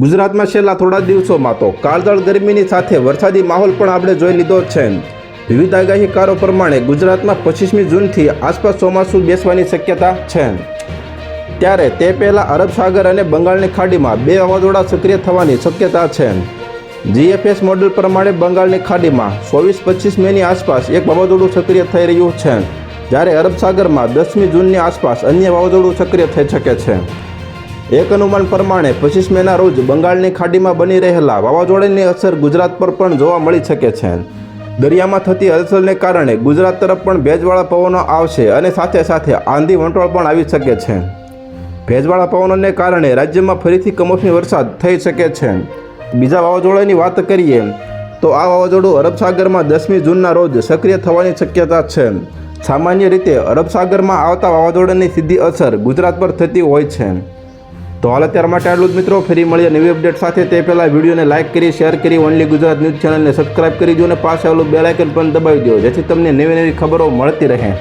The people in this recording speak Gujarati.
ગુજરાતમાં છેલ્લા થોડા દિવસોમાં તો કાળઝાળ ગરમીની સાથે વરસાદી માહોલ પણ આપણે જોઈ લીધો છે. વિવિધ આગાહીકારો પ્રમાણે ગુજરાતમાં પચીસમી જૂનથી આસપાસ ચોમાસું બેસવાની શક્યતા છે. ત્યારે તે પહેલાં અરબ સાગર અને બંગાળની ખાડીમાં બે વાવાઝોડા સક્રિય થવાની શક્યતા છે. જીએફએસ મોડેલ પ્રમાણે બંગાળની ખાડીમાં ચોવીસ પચીસ મેની આસપાસ એક વાવાઝોડું સક્રિય થઈ રહ્યું છે. જ્યારે અરબ સાગરમાં દસમી જૂનની આસપાસ અન્ય વાવાઝોડું સક્રિય થઈ શકે છે. એક અનુમાન પ્રમાણે, પચીસ મેના રોજ બંગાળની ખાડીમાં બની રહેલા વાવાઝોડાની અસર ગુજરાત પર પણ જોવા મળી શકે છે. દરિયામાં થતી હલચલને કારણે ગુજરાત તરફ પણ ભેજવાળા પવનો આવશે અને સાથે સાથે આંધી વંટોળ પણ આવી શકે છે. ભેજવાળા પવનોને કારણે રાજ્યમાં ફરીથી કમોસમી વરસાદ થઈ શકે છે. બીજા વાવાઝોડાની વાત કરીએ, તો આ વાવાઝોડું અરબસાગરમાં દસમી જૂનના રોજ સક્રિય થવાની શક્યતા છે. સામાન્ય રીતે અરબસાગરમાં આવતા વાવાઝોડાની સીધી અસર ગુજરાત પર થતી હોય છે. તો હાલ અત્યાર માટે આટલું જ મિત્રો. ફરી મળીએ નવી અપડેટ સાથે. તે પહેલાં વિડીયોને લાઇક કરી શેર કરી ઓનલી ગુજરાત ન્યૂઝ ચેનલને સબસ્ક્રાઇબ કરી દો અને પાસે આવેલું બેલાઇકન પણ દબાવી દો. જેથી તમને નવી નવી ખબરો મળતી રહે.